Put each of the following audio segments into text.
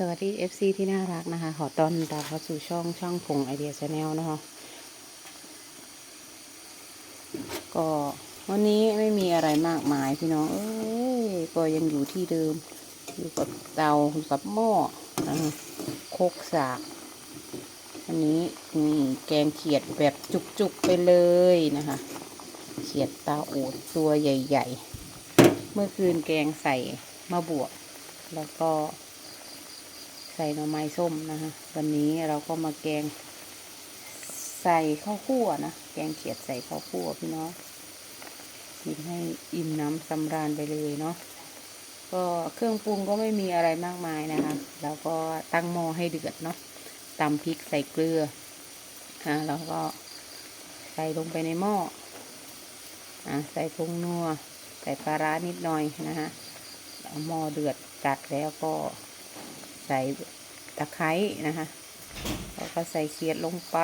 สวัสดี FC ที่น่ารักนะคะ ขอต้อนรับเข้าสู่ช่องช่องผงไอเดียชาแนลนะคะก็วันนี้ไม่มีอะไรมากมายพี่น้อง เอ้ยก็ยังอยู่ที่เดิม อยู่กับเตาอยู่กับหม้อนะคะโคกสากอันนี้นี่แกงเขียดแบบจุกๆไปเลยนะคะ เขียดตาโอดตัวใหญ่ ๆ เมื่อคืนแกงใส่มะบวก แล้วก็ ใส่หน่อไม้ส้มนะคะวันนี้เราก็มาแกง ใส่ข้าวคั่วนะ แกงเขียดใส่ข้าวคั่วพี่น้องกินให้อิ่มน้ำสำราญไปเลยเนาะก็เครื่องปรุงก็ไม่มีอะไรมากมายนะคะ แล้วก็ตั้งหม้อให้เดือดเนาะตำพริกใส่เกลืออ่าแล้วก็ใส่ลงไปในหม้ออ่าใส่ผงนัว ใส่ปลาร้านิดหน่อยนะคะหม้อเดือดจัดแล้วก็ ใส่ตะไคร้นะคะแล้วก็ใส่เขียดลงไป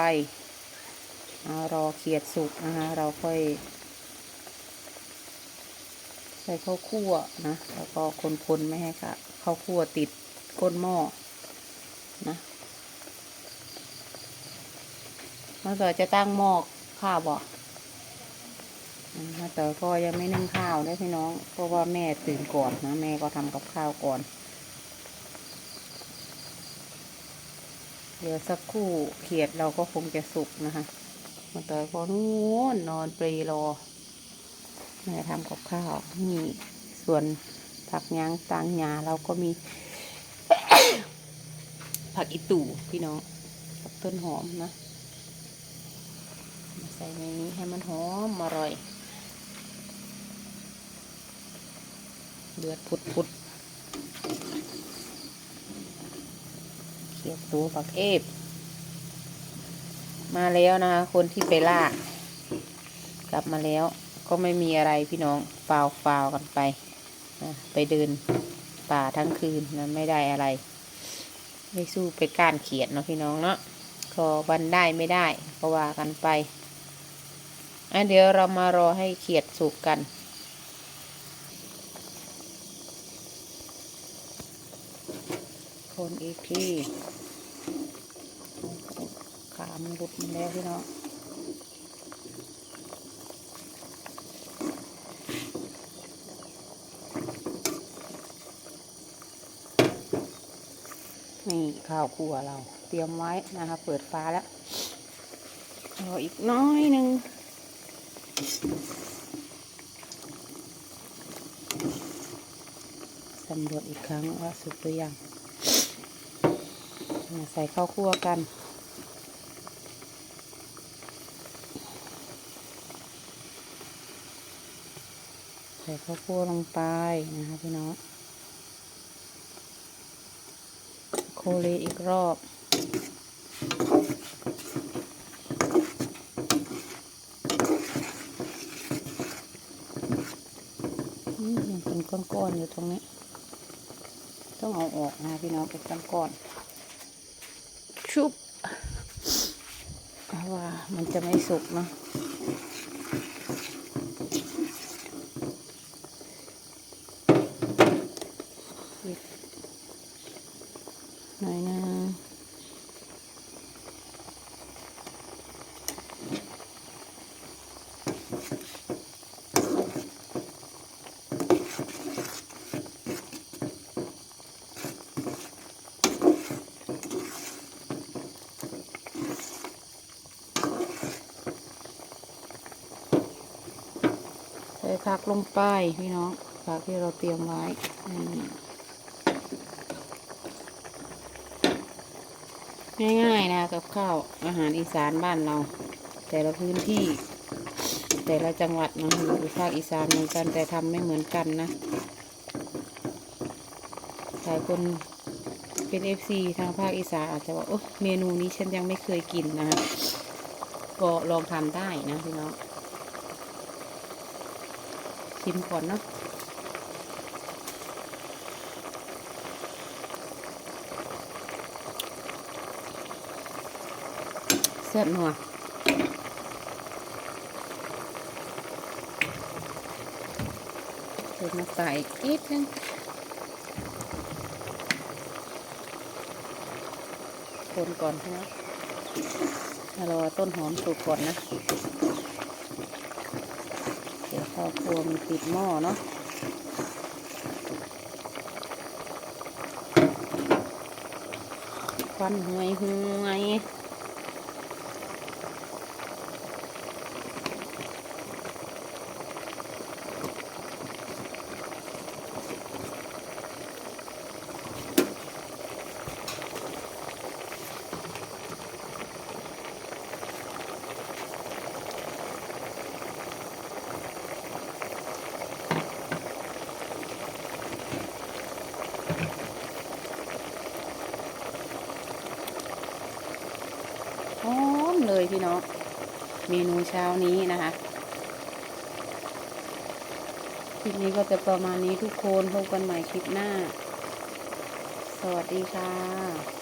เอารอเขียดสุกนะคะเราค่อย ใส่ข้าวคั่วนะแล้วก็คนๆไม่ให้ค่ะข้าวคั่วติดก้นหม้อนะมาต่อจะตั้งหม้อข้าวบอกมาต่อก็ยังไม่นึ่งข้าวได้พี่น้อง เพราะว่าแม่ตื่นก่อนนะ แม่ก็ทำกับข้าวก่อน เดี๋ยวสักคู่เขียดเราก็คงจะสุกนะคะมาต่อยก็นู้นนอนปรีรอแม่ทำกับข้าวนี่ส่วนผักยางตางหยาเราก็มี ผักอีตู่พี่น้องกับต้นหอมนะมใส่ในนี้ให้มันหอมอร่อย เดือดพุดๆ เขียดตัวปักเอฟมาแล้วนะคะ คนที่ไปล่ากลับมาแล้ว ก็ไม่มีอะไรพี่น้องฟาวฟาวกันไปนะไปเดินป่าทั้งคืนนะไม่ได้อะไร ไม่สู้ไปก้านเขียดเนาะพี่น้องเนาะก็วันได้ไม่ได้ก็ว่ากันไปอะเดี๋ยวเรามารอให้เขียดสุกกัน คนอีกทีขามันหลุดมาแล้วพี่น้องนี่ข้าวคั่วเราเตรียมไว้นะคะเปิดฟ้าแล้วรออีกน้อยหนึ่งสำรวจอีกครั้งว่าสุกหรือยัง ใส่ข้าวคั่วกัน ใส่ข้าวคั่วลงไปนะคะพี่น้องโคเลอีกรอบอืมยังเป็นก้อนๆอยู่ตรงนี้ ต้องเอาออกนะพี่น้องเป็นก้อนๆ ชุบเพราะว่ามันจะไม่สุกเนาะอีกหน่อยนึงใส่ ผักลงไปพี่น้องผักที่เราเตรียมไว้ง่ายๆนะกับข้าวอาหารอีสานบ้านเรา แต่ละพื้นที่ แต่ละจังหวัดนะอยู่ภาคอีสานเหมือนกันแต่ทำไม่เหมือนกันนะหลายคนเป็นเอฟซีทางภาคอีสานอาจจะว่าโอ้เมนูนี้ฉันยังไม่เคยกินนะก็ลองทำได้นะพี่น้อง ชิมก่อนเนาะแซ่บนัวเติมน้ำตาลอีกนิดนึงคนก่อนนะรอต้นหอมสุกก่อนนะ อครัวมันติดหม้อเนาะควันห่วยห่วย น้อง เมนูเช้านี้นะคะคลิปนี้ก็จะประมาณนี้ทุกคนพบกันใหม่คลิปหน้า สวัสดีค่ะ